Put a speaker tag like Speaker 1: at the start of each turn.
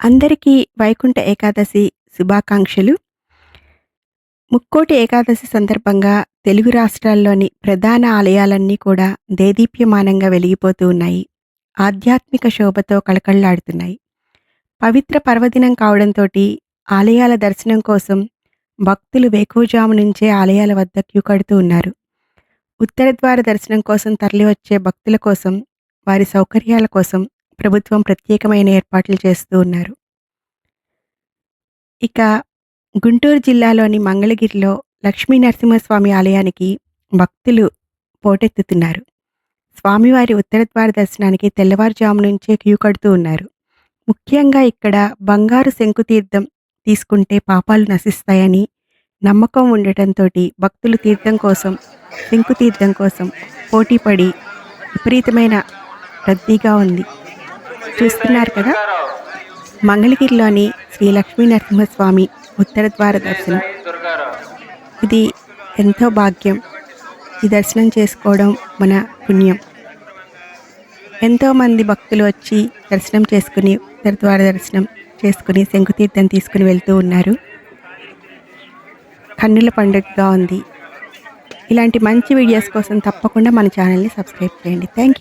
Speaker 1: అందరికీ వైకుంఠ ఏకాదశి శుభాకాంక్షలు. ముక్కోటి ఏకాదశి సందర్భంగా తెలుగు రాష్ట్రాల్లోని ప్రధాన ఆలయాలన్నీ కూడా దేదీప్యమానంగా వెలిగిపోతూ ఉన్నాయి. ఆధ్యాత్మిక శోభతో కళకళలాడుతున్నాయి. పవిత్ర పర్వదినం కావడంతోటి ఆలయాల దర్శనం కోసం భక్తులు వేకువజాము నుంచే ఆలయాల వద్ద క్యూ కడుతూ ఉన్నారు. ఉత్తర ద్వార దర్శనం కోసం తరలివచ్చే భక్తుల కోసం, వారి సౌకర్యాల కోసం ప్రభుత్వం ప్రత్యేకమైన ఏర్పాట్లు చేస్తూ ఉన్నారు. ఇక గుంటూరు జిల్లాలోని మంగళగిరిలో లక్ష్మీ నరసింహస్వామి ఆలయానికి భక్తులు పోటెత్తుతున్నారు. స్వామివారి ఉత్తర ద్వార దర్శనానికి తెల్లవారుజాము నుంచే క్యూ కడుతూ ఉన్నారు. ముఖ్యంగా ఇక్కడ బంగారు శంకుతీర్థం తీసుకుంటే పాపాలు నశిస్తాయని నమ్మకం ఉండటంతోటి భక్తులు తీర్థం కోసం, శంకుతీర్థం కోసం పోటీపడి విపరీతమైన రద్దీగా ఉంది. చూస్తున్నారు కదా! మంగళగిరిలోని శ్రీ లక్ష్మీ నరసింహస్వామి ఉత్తర ద్వార దర్శనం. ఇది ఎంతో భాగ్యం. ఈ దర్శనం చేసుకోవడం మన పుణ్యం. ఎంతోమంది భక్తులు వచ్చి దర్శనం చేసుకుని, ఉత్తర ద్వార దర్శనం చేసుకుని, శంకుతీర్థం తీసుకుని వెళ్తూ ఉన్నారు. కన్నుల పండుగగా ఉంది. ఇలాంటి మంచి వీడియోస్ కోసం తప్పకుండా మన ఛానల్‌ని సబ్స్క్రైబ్ చేయండి. Thank you.